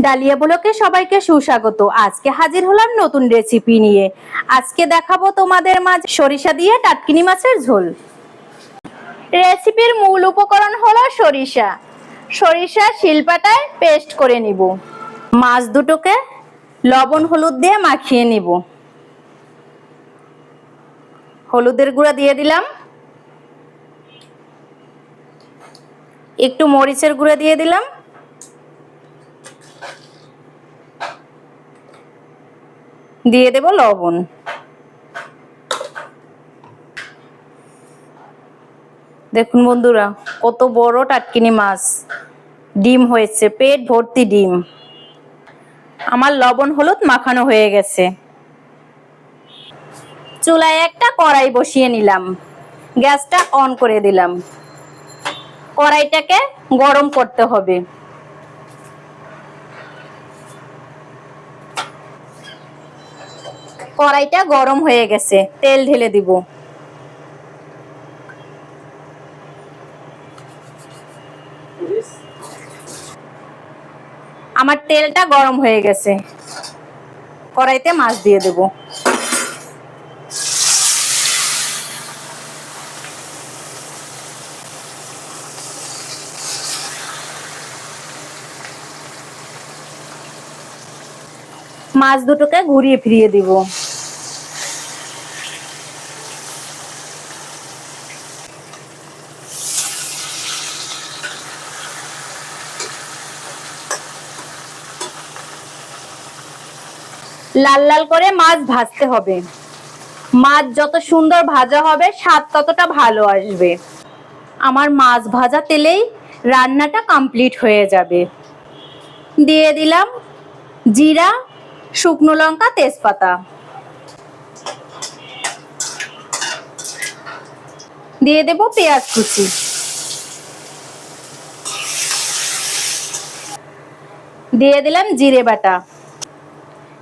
Dahlia ব্লকে সবাইকে সুস্বাগত। আজকে হাজির হলাম নতুন রেসিপি নিয়ে। আজকে দেখাবো তোমাদের মাঝে সরিষা দিয়ে টাটকিনি মাছের ঝোল। রেসিপির মূল উপকরণ হলো সরিষা। সরিষা শিলপাটায় পেস্ট করে নিব। মাছ দুটোকে লবণ হলুদ দিয়ে মাখিয়ে নিব। হলুদের গুঁড়া দিয়ে দিলাম। একটু মরিচের গুঁড়া দিয়ে দিলাম। দিয়ে দেব লবণ। দেখুন বন্ধুরা, কত বড় টাটকিনি মাছ। ডিম হয়েছে, পেট ভর্তি ডিম। আমার লবণ হলুদ মাখানো হয়ে গেছে। চুলায় একটা কড়াই বসিয়ে নিলাম। গ্যাসটা অন করে দিলাম। কড়াইটাকে গরম করতে হবে। কড়াইটা গরম হয়ে গেছে, তেল ঢেলে দিব। আমার তেলটা গরম হয়ে গেছে। কড়াইতে মাছ দিয়ে দেব। মাছ দুটোকে ঘুরিয়ে ফিরিয়ে দিব। লাল লাল করে মাছ ভাজতে হবে। মাছ যত সুন্দর ভাজা হবে, স্বাদ ততটা ভালো আসবে। আমার মাছ ভাজা তেলেই রান্নাটা কমপ্লিট হয়ে যাবে। দিয়ে দিলাম জিরা শুকনো লঙ্কা, তেজপাতা। দিয়ে দেব পেঁয়াজ কুচি। দিয়ে দিলাম জিরে বাটা,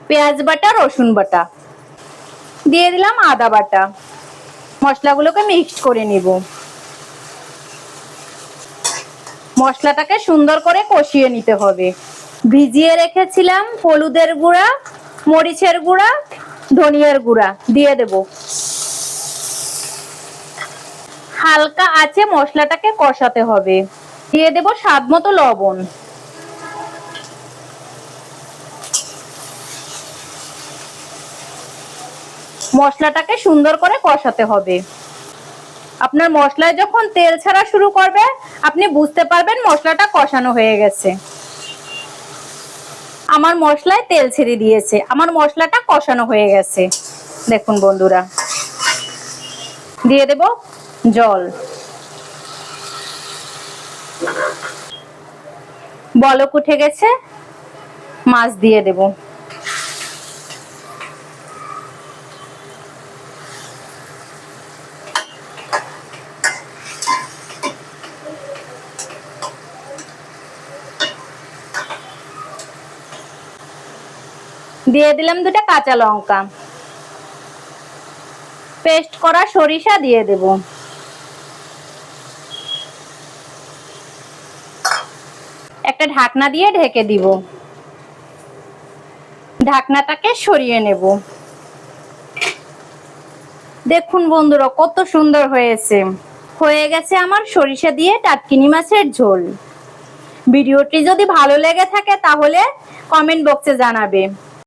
পেঁয়াজ বাটা, রসুন বাটা। দিয়ে দিলাম আদা বাটা। মশলাগুলোকে মিক্সড করে নিব। মশলাটাকে সুন্দর করে কষিয়ে নিতে হবে। ভিজিয়ে রেখেছিলাম হলুদের গুঁড়া, মরিচের গুঁড়া, ধনিয়ার গুঁড়া, দিয়ে দেব। হালকা আছে মশলাটাকে কষাতে হবে। দিয়ে দেব স্বাদ মতো লবণ। মশলাটাকে সুন্দর করে কষাতে হবে। আপনার মশলায় যখন তেল ছাড়া শুরু করবে, আপনি বুঝতে পারবেন মশলাটা কষানো হয়ে গেছে। আমার মশলায় তেল ছেড়ে দিয়েছে। আমার মশলাটা কষানো হয়ে গেছে। দেখুন বন্ধুরা। দিয়ে দেব জল। বলক উঠে গেছে। মাছ দিয়ে দেবো। দিয়ে দিলাম দুটা কাঁচা লঙ্কা। পেস্ট করা সরিষা দিয়ে দেব। একটা ঢাকনা দিয়ে ঢেকে দিব। ঢাকনাটাকে সরিয়ে নেব। দেখুন বন্ধুরা, কত সুন্দর হয়েছে। হয়ে গেছে আমার সরিষা দিয়ে টাটকিনি মাছের ঝোল। ভিডিওটি যদি ভালো লেগে থাকে তাহলে কমেন্ট বক্সে জানাবে।